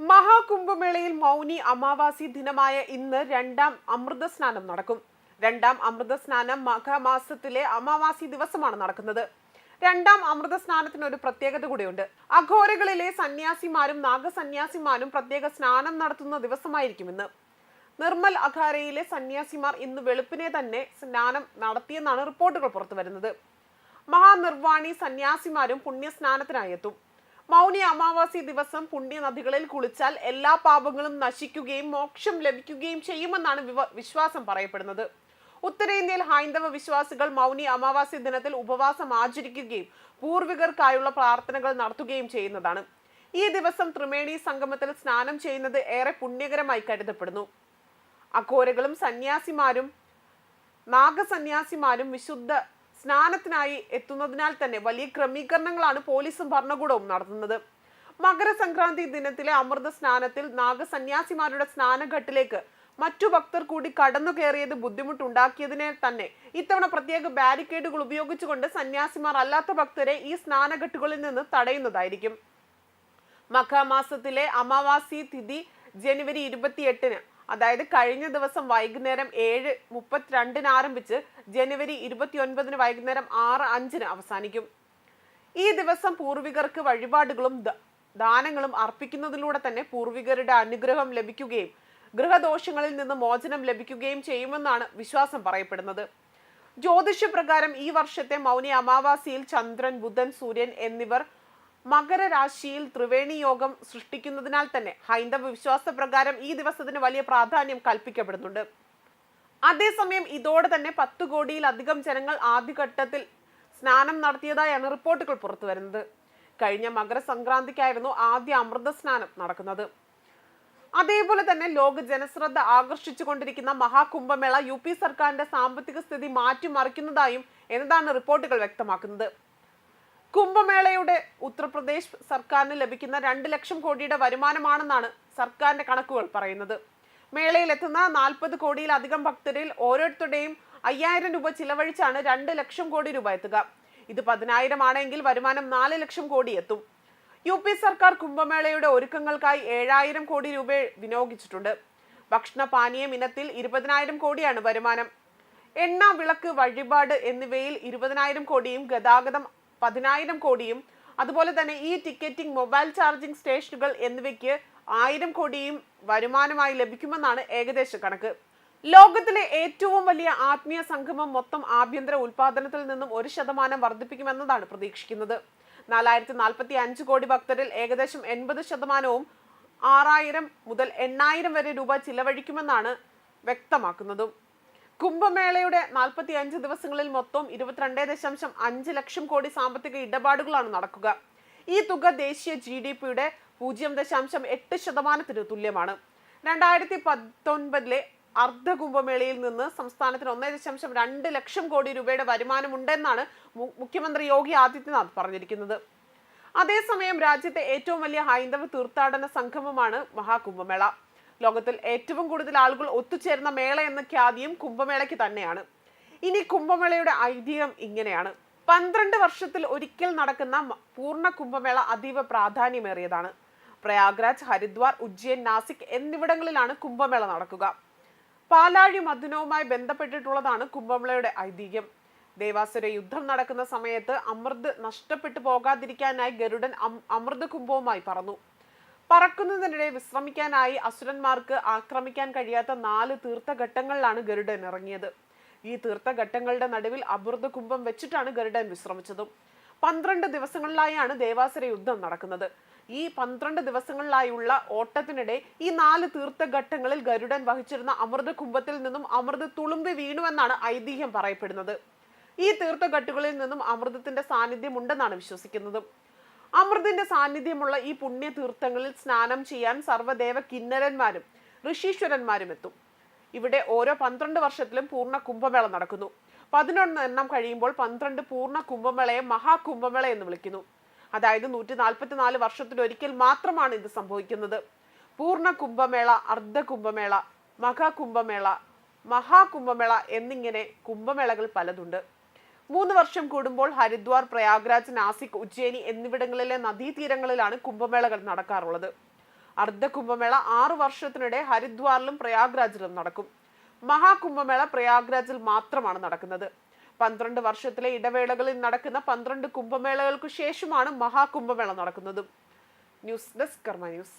മഹാകുംഭമേളയിൽ മൗനി അമാവാസി ദിനമായ ഇന്ന് രണ്ടാം അമൃത സ്നാനം നടക്കും. രണ്ടാം അമൃത സ്നാനം മഘമാസത്തിലെ അമാവാസി ദിവസമാണ് നടക്കുന്നത്. രണ്ടാം അമൃത സ്നാനത്തിന് ഒരു പ്രത്യേകത കൂടിയുണ്ട്. അഘോരകളിലെ സന്യാസിമാരും നാഗസന്യാസിമാരും പ്രത്യേക സ്നാനം നടത്തുന്ന ദിവസമായിരിക്കും ഇന്ന്. നിർമ്മൽ അഖാരയിലെ സന്യാസിമാർ ഇന്ന് വെളുപ്പിനെ തന്നെ സ്നാനം നടത്തിയെന്നാണ് റിപ്പോർട്ടുകൾ പുറത്തു വരുന്നത് മഹാനിർവാണി സന്യാസിമാരും പുണ്യസ്നാനത്തിനായി എത്തും. മൗനി അമാവാസി ദിവസം പുണ്യ നദികളിൽ കുളിച്ചാൽ എല്ലാ പാപങ്ങളും നശിക്കുകയും മോക്ഷം ലഭിക്കുകയും ചെയ്യുമെന്നാണ് വിശ്വാസം പറയപ്പെടുന്നത്. ഉത്തരേന്ത്യയിൽ ഹൈന്ദവ വിശ്വാസികൾ മൗനി അമാവാസി ദിനത്തിൽ ഉപവാസം ആചരിക്കുകയും പൂർവികർക്കായുള്ള പ്രാർത്ഥനകൾ നടത്തുകയും ചെയ്യുന്നതാണ്. ഈ ദിവസം ത്രിമേണി സംഗമത്തിൽ സ്നാനം ചെയ്യുന്നത് ഏറെ പുണ്യകരമായി കരുതപ്പെടുന്നു. അഘോരകളും സന്യാസിമാരും നാഗസന്യാസിമാരും വിശുദ്ധ സ്നാനത്തിനായി എത്തുന്നതിനാൽ തന്നെ വലിയ ക്രമീകരണങ്ങളാണ് പോലീസും ഭരണകൂടവും നടത്തുന്നത്. മകരസംക്രാന്തി ദിനത്തിലെ അമൃത സ്നാനത്തിൽ നാഗസന്യാസിമാരുടെ സ്നാനഘട്ടിലേക്ക് മറ്റു ഭക്തർ കൂടി കടന്നു കയറിയത് ബുദ്ധിമുട്ടുണ്ടാക്കിയതിനെ തന്നെ ഇത്തവണ പ്രത്യേക ബാരിക്കേഡുകൾ ഉപയോഗിച്ചുകൊണ്ട് സന്യാസിമാർ അല്ലാത്ത ഭക്തരെ ഈ സ്നാനഘട്ടുകളിൽ നിന്ന് തടയുന്നതായിരിക്കും. മഖമാസത്തിലെ അമാവാസി തിഥി ജനുവരി ഇരുപത്തിയെട്ടിന് അതായത് കഴിഞ്ഞ ദിവസം വൈകുന്നേരം ഏഴ് മുപ്പത്തിരണ്ടിന് ആരംഭിച്ച് ജനുവരി ഇരുപത്തിയൊൻപതിന് വൈകുന്നേരം ആറ് അഞ്ചിന് അവസാനിക്കും. ഈ ദിവസം പൂർവികർക്ക് വഴിപാടുകളും ദാനങ്ങളും അർപ്പിക്കുന്നതിലൂടെ തന്നെ പൂർവികരുടെ അനുഗ്രഹം ലഭിക്കുകയും ഗൃഹദോഷങ്ങളിൽ നിന്ന് മോചനം ലഭിക്കുകയും ചെയ്യുമെന്നാണ് വിശ്വാസം പറയപ്പെടുന്നത്. ജ്യോതിഷപ്രകാരം ഈ വർഷത്തെ മൗനി അമാവാസിയിൽ ചന്ദ്രൻ ബുധൻ സൂര്യൻ എന്നിവർ മകരരാശിയിൽ ത്രിവേണി യോഗം സൃഷ്ടിക്കുന്നതിനാൽ തന്നെ ഹൈന്ദവ വിശ്വാസ പ്രകാരം ഈ ദിവസത്തിന് വലിയ പ്രാധാന്യം കൽപ്പിക്കപ്പെടുന്നുണ്ട്. അതേസമയം ഇതോടെ തന്നെ പത്ത് കോടിയിലധികം ജനങ്ങൾ ആദ്യഘട്ടത്തിൽ സ്നാനം നടത്തിയതായാണ് റിപ്പോർട്ടുകൾ പുറത്തു വരുന്നത്. കഴിഞ്ഞ മകരസംക്രാന്തിക്കായിരുന്നു ആദ്യ അമൃത സ്നാനം നടക്കുന്നത്. അതേപോലെ തന്നെ ലോക ജനശ്രദ്ധ ആകർഷിച്ചുകൊണ്ടിരിക്കുന്ന മഹാകുംഭമേള യു പി സർക്കാരിന്റെ സാമ്പത്തിക സ്ഥിതി മാറ്റിമറിക്കുന്നതായും എന്നതാണ് റിപ്പോർട്ടുകൾ വ്യക്തമാക്കുന്നത്. കുംഭമേളയുടെ ഉത്തർപ്രദേശ് സർക്കാരിന് ലഭിക്കുന്ന രണ്ട് ലക്ഷം കോടിയുടെ വരുമാനമാണെന്നാണ് സർക്കാരിന്റെ കണക്കുകൾ പറയുന്നത്. മേളയിൽ എത്തുന്ന നാൽപ്പത് കോടിയിലധികം ഭക്തരിൽ ഓരോരുത്തരുടെയും അയ്യായിരം രൂപ ചിലവഴിച്ചാണ് രണ്ട് ലക്ഷം കോടി രൂപ എത്തുക. ഇത് പതിനായിരം ആണെങ്കിൽ വരുമാനം നാല് ലക്ഷം കോടി എത്തും. യു പി സർക്കാർ കുംഭമേളയുടെ ഒരുക്കങ്ങൾക്കായി ഏഴായിരം കോടി രൂപ വിനിയോഗിച്ചിട്ടുണ്ട്. ഭക്ഷണ പാനീയം ഇനത്തിൽ ഇരുപതിനായിരം കോടിയാണ് വരുമാനം. എണ്ണ വിളക്ക് വഴിപാട് എന്നിവയിൽ ഇരുപതിനായിരം കോടിയും ഗതാഗതം പതിനായിരം കോടിയും അതുപോലെ തന്നെ ഈ ടിക്കറ്റിംഗ് മൊബൈൽ ചാർജിംഗ് സ്റ്റേഷനുകൾ എന്നിവയ്ക്ക് ആയിരം കോടിയും വരുമാനമായി ലഭിക്കുമെന്നാണ് ഏകദേശ കണക്ക്. ലോകത്തിലെ ഏറ്റവും വലിയ ആത്മീയ സംഗമം മൊത്തം ആഭ്യന്തര ഉൽപാദനത്തിൽ നിന്നും ഒരു ശതമാനം വർദ്ധിപ്പിക്കുമെന്നതാണ് പ്രതീക്ഷിക്കുന്നത്. നാലായിരത്തി നാൽപ്പത്തി അഞ്ച് കോടി ഭക്തരിൽ ഏകദേശം എൺപത് ശതമാനവും ആറായിരം മുതൽ എണ്ണായിരം വരെ രൂപ ചിലവഴിക്കുമെന്നാണ് വ്യക്തമാക്കുന്നതും. കുംഭമേളയുടെ നാൽപ്പത്തി അഞ്ച് ദിവസങ്ങളിൽ മൊത്തം ഇരുപത്തിരണ്ട് ദശാംശം അഞ്ച് ലക്ഷം കോടി സാമ്പത്തിക ഇടപാടുകളാണ് നടക്കുക. ഈ തുക ദേശീയ ജി ഡി പിയുടെ പൂജ്യം ദശാംശം എട്ട് ശതമാനത്തിന് തുല്യമാണ്. രണ്ടായിരത്തി പത്തൊൻപതിലെ അർദ്ധ കുംഭമേളയിൽ നിന്ന് സംസ്ഥാനത്തിന് ഒന്നേ ദശാംശം രണ്ട് ലക്ഷം കോടി രൂപയുടെ വരുമാനമുണ്ടെന്നാണ് മുഖ്യമന്ത്രി യോഗി ആദിത്യനാഥ് പറഞ്ഞിരിക്കുന്നത്. അതേസമയം രാജ്യത്തെ ഏറ്റവും വലിയ ഹൈന്ദവ തീർത്ഥാടന സംഗമമാണ് മഹാകുംഭമേള. ലോകത്തിൽ ഏറ്റവും കൂടുതൽ ആളുകൾ ഒത്തുചേർന്ന മേള എന്ന ഖ്യാതിയും കുംഭമേളയ്ക്ക് തന്നെയാണ്. ഇനി കുംഭമേളയുടെ ഐതിഹ്യം ഇങ്ങനെയാണ്. പന്ത്രണ്ട് വർഷത്തിൽ ഒരിക്കൽ നടക്കുന്ന പൂർണ കുംഭമേള അതീവ പ്രാധാന്യമേറിയതാണ്. പ്രയാഗ്രാജ് ഹരിദ്വാർ ഉജ്ജയൻ നാസിക് എന്നിവിടങ്ങളിലാണ് കുംഭമേള നടക്കുക. പാലാഴി മഥുനവുമായി ബന്ധപ്പെട്ടിട്ടുള്ളതാണ് കുംഭമേളയുടെ ഐതിഹ്യം. ദേവാസുര യുദ്ധം നടക്കുന്ന സമയത്ത് അമൃത് നഷ്ടപ്പെട്ടു പോകാതിരിക്കാനായി ഗരുഡൻ അമൃത കുംഭവുമായി പറന്നു. പറക്കുന്നതിനിടെ വിശ്രമിക്കാനായി അസുരന്മാർക്ക് ആക്രമിക്കാൻ കഴിയാത്ത നാല് തീർത്ഥഘട്ടങ്ങളിലാണ് ഗരുഡൻ ഇറങ്ങിയത്. ഈ തീർത്ഥഘട്ടങ്ങളുടെ നടുവിൽ അമൃത കുംഭം വെച്ചിട്ടാണ് ഗരുഡൻ വിശ്രമിച്ചതും. പന്ത്രണ്ട് ദിവസങ്ങളിലായാണ് ദേവാസുര യുദ്ധം നടക്കുന്നത്. ഈ പന്ത്രണ്ട് ദിവസങ്ങളിലായുള്ള ഓട്ടത്തിനിടെ ഈ നാല് തീർത്ഥഘട്ടങ്ങളിൽ ഗരുഡൻ വഹിച്ചിരുന്ന അമൃത കുംഭത്തിൽ നിന്നും അമൃത തുളുമ്പി വീണുവെന്നാണ് ഐതിഹ്യം പറയപ്പെടുന്നത്. ഈ തീർത്ഥഘട്ടുകളിൽ നിന്നും അമൃതത്തിന്റെ സാന്നിധ്യം ഉണ്ടെന്നാണ് വിശ്വസിക്കുന്നത്. അമൃതിന്റെ സാന്നിധ്യമുള്ള ഈ പുണ്യ തീർത്ഥങ്ങളിൽ സ്നാനം ചെയ്യാൻ സർവദേവ കിന്നരന്മാരും ഋഷീശ്വരന്മാരും എത്തും ഇവിടെ ഓരോ പന്ത്രണ്ട് വർഷത്തിലും പൂർണ കുംഭമേള നടക്കുന്നു. പതിനൊന്ന് എണ്ണം കഴിയുമ്പോൾ പന്ത്രണ്ട് പൂർണ കുംഭമേളയെ മഹാകുംഭമേള എന്ന് വിളിക്കുന്നു. അതായത് നൂറ്റി നാൽപ്പത്തിനാല് വർഷത്തിലൊരിക്കൽ മാത്രമാണ് ഇത് സംഭവിക്കുന്നത്. പൂർണ കുംഭമേള അർദ്ധ കുംഭമേള മഹാകുംഭമേള മഹാകുംഭമേള എന്നിങ്ങനെ കുംഭമേളകൾ പലതുണ്ട്. മൂന്ന് വർഷം കൂടുമ്പോൾ ഹരിദ്വാർ പ്രയാഗ്രാജ് നാസിക് ഉജ്ജയിനി എന്നിവിടങ്ങളിലെ നദീതീരങ്ങളിലാണ് കുംഭമേളകൾ നടക്കാറുള്ളത്. അർദ്ധ കുംഭമേള ആറ് വർഷത്തിനിടെ ഹരിദ്വാറിലും പ്രയാഗ്രാജിലും നടക്കും. മഹാകുംഭമേള പ്രയാഗ്രാജിൽ മാത്രമാണ് നടക്കുന്നത്. പന്ത്രണ്ട് വർഷത്തിലെ ഇടവേളകളിൽ നടക്കുന്ന പന്ത്രണ്ട് കുംഭമേളകൾക്കു ശേഷമാണ് മഹാകുംഭമേള നടക്കുന്നത്. News desk Karma news.